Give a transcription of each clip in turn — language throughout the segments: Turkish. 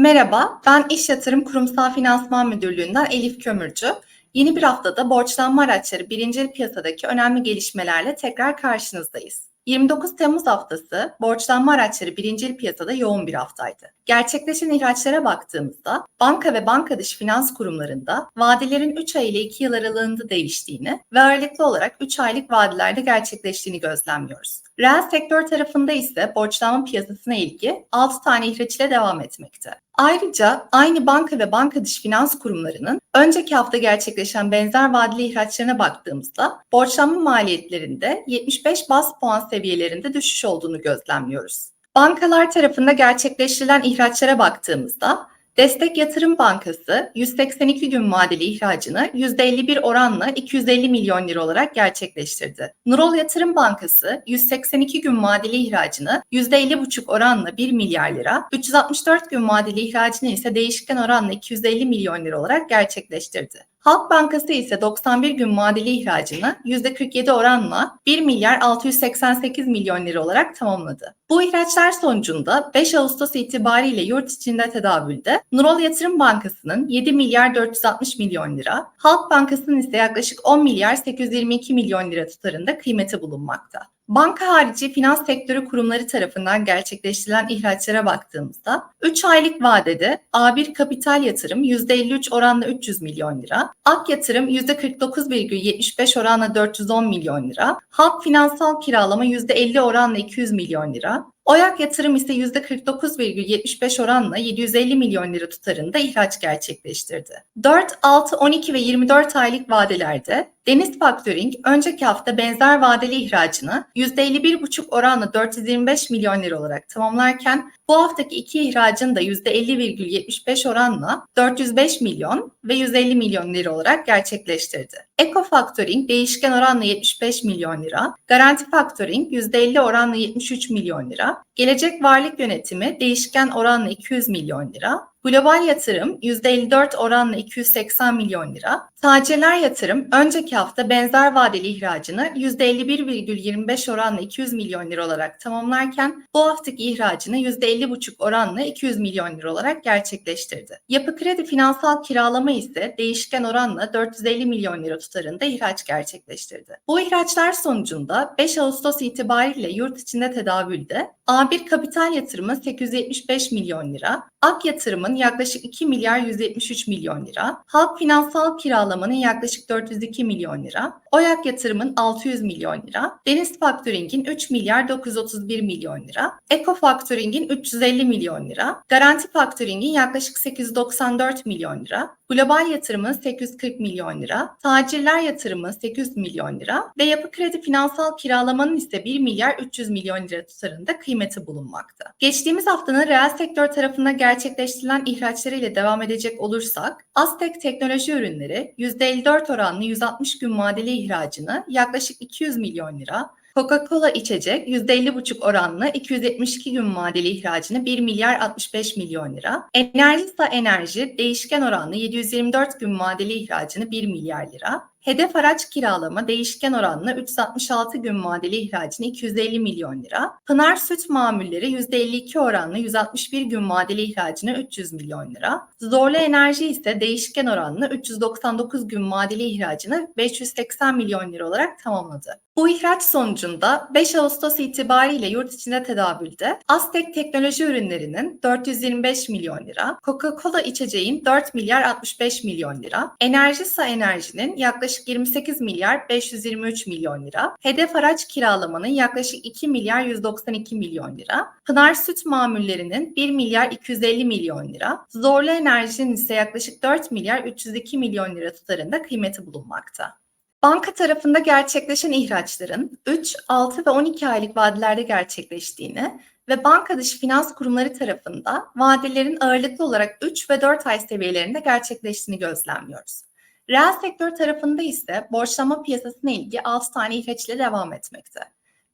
Merhaba, ben İş Yatırım Kurumsal Finansman Müdürlüğü'nden Elif Kömürcü. Yeni bir haftada borçlanma araçları birinci piyasadaki önemli gelişmelerle tekrar karşınızdayız. 29 Temmuz haftası borçlanma araçları birinci piyasada yoğun bir haftaydı. Gerçekleşen ihraçlara baktığımızda banka ve banka dışı finans kurumlarında vadelerin 3 ay ile 2 yıl aralığında değiştiğini ve ağırlıklı olarak 3 aylık vadelerde gerçekleştiğini gözlemliyoruz. Reel sektör tarafında ise borçlanma piyasasına ilgi 6 tane ihraç ile devam etmekte. Ayrıca aynı banka ve banka dışı finans kurumlarının önceki hafta gerçekleşen benzer vadeli ihraçlarına baktığımızda borçlanma maliyetlerinde 75 bas puan seviyelerinde düşüş olduğunu gözlemliyoruz. Bankalar tarafında gerçekleştirilen ihraçlara baktığımızda Destek Yatırım Bankası 182 gün vadeli ihracını %51 oranla 250 milyon lira olarak gerçekleştirdi. Nurol Yatırım Bankası 182 gün vadeli ihracını %50,5 oranla 1 milyar lira, 364 gün vadeli ihracını ise değişken oranla 250 milyon lira olarak gerçekleştirdi. Halk Bankası ise 91 gün vadeli ihracını %47 oranla 1 milyar 688 milyon lira olarak tamamladı. Bu ihraçlar sonucunda 5 Ağustos itibariyle yurt içinde tedavülde Nurol Yatırım Bankası'nın 7 milyar 460 milyon lira, Halk Bankası'nın ise yaklaşık 10 milyar 822 milyon lira tutarında kıymeti bulunmakta. Banka harici finans sektörü kurumları tarafından gerçekleştirilen ihraçlara baktığımızda 3 aylık vadede A1 Kapital Yatırım %53 oranla 300 milyon lira, Ak Yatırım %49,75 oranla 410 milyon lira, Halk Finansal Kiralama %50 oranla 200 milyon lira, Oyak yatırım ise %49,75 oranla 750 milyon lira tutarında ihraç gerçekleştirdi. 4, 6, 12 ve 24 aylık vadelerde Deniz Factoring önceki hafta benzer vadeli ihracını %51,5 oranla 425 milyon lira olarak tamamlarken bu haftaki iki ihracın da %50,75 oranla 405 milyon ve 150 milyon lira olarak gerçekleştirdi. Eco Factoring değişken oranla 75 milyon lira, Garanti Factoring %50 oranla 73 milyon lira, Gelecek Varlık Yönetimi değişken oranla 200 milyon lira, Global yatırım %54 oranla 280 milyon lira. Tacirler yatırım önceki hafta benzer vadeli ihracını %51,25 oranla 200 milyon lira olarak tamamlarken bu haftaki ihracını %50,5 oranla 200 milyon lira olarak gerçekleştirdi. Yapı Kredi finansal kiralama ise değişken oranla 450 milyon lira tutarında ihraç gerçekleştirdi. Bu ihraçlar sonucunda 5 Ağustos itibariyle yurt içinde tedavülde A1 kapital yatırımı 875 milyon lira, Ak yatırımın yaklaşık 2 milyar 173 milyon lira, Halk finansal kiralamanın yaklaşık 402 milyon lira, Oyak yatırımın 600 milyon lira, Deniz Factoring'in 3 milyar 931 milyon lira, Eko Factoring'in 350 milyon lira, Garanti Factoring'in yaklaşık 894 milyon lira, Global yatırımı 840 milyon lira, tacirler yatırımı 800 milyon lira. Ve yapı kredi finansal kiralamanın ise 1 milyar 300 milyon lira tutarında kıymeti bulunmakta. Geçtiğimiz haftanın reel sektör tarafında gerçekleştirilen ihraçlarıyla devam edecek olursak, Aztek Teknoloji Ürünleri %54 oranlı 160 gün vadeli ihracını yaklaşık 200 milyon lira, Coca-Cola içecek %50,5 oranlı 272 gün vadeli ihracını 1 milyar 65 milyon lira. Enerjisa Enerji değişken oranlı 724 gün vadeli ihracını 1 milyar lira. Hedef araç kiralama değişken oranla 366 gün vadeli ihracını 250 milyon lira. Pınar Süt mamulleri %52 oranla 161 gün vadeli ihracını 300 milyon lira. Zorlu Enerji ise değişken oranla 399 gün vadeli ihracını 580 milyon lira olarak tamamladı. Bu ihraç sonucunda 5 Ağustos itibariyle yurt içinde tedavülde Aztek Teknoloji Ürünlerinin 425 milyon lira, Coca-Cola içeceğin 4 milyar 65 milyon lira, Enerjisa Enerji'nin yaklaşık 28 milyar 523 milyon lira, Hedef Araç Kiralamanın yaklaşık 2 milyar 192 milyon lira, Pınar Süt Mamullerinin 1 milyar 250 milyon lira, Zorlu Enerji'nin ise yaklaşık 4 milyar 302 milyon lira tutarında kıymeti bulunmakta. Banka tarafında gerçekleşen ihraçların 3, 6 ve 12 aylık vadelerde gerçekleştiğini ve banka dışı finans kurumları tarafında vadelerin ağırlıklı olarak 3 ve 4 ay seviyelerinde gerçekleştiğini gözlemliyoruz. Reel sektör tarafında ise borçlama piyasasına ilgi 6 tane ihraç ile devam etmekte.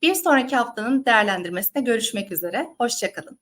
Bir sonraki haftanın değerlendirmesinde görüşmek üzere, hoşçakalın.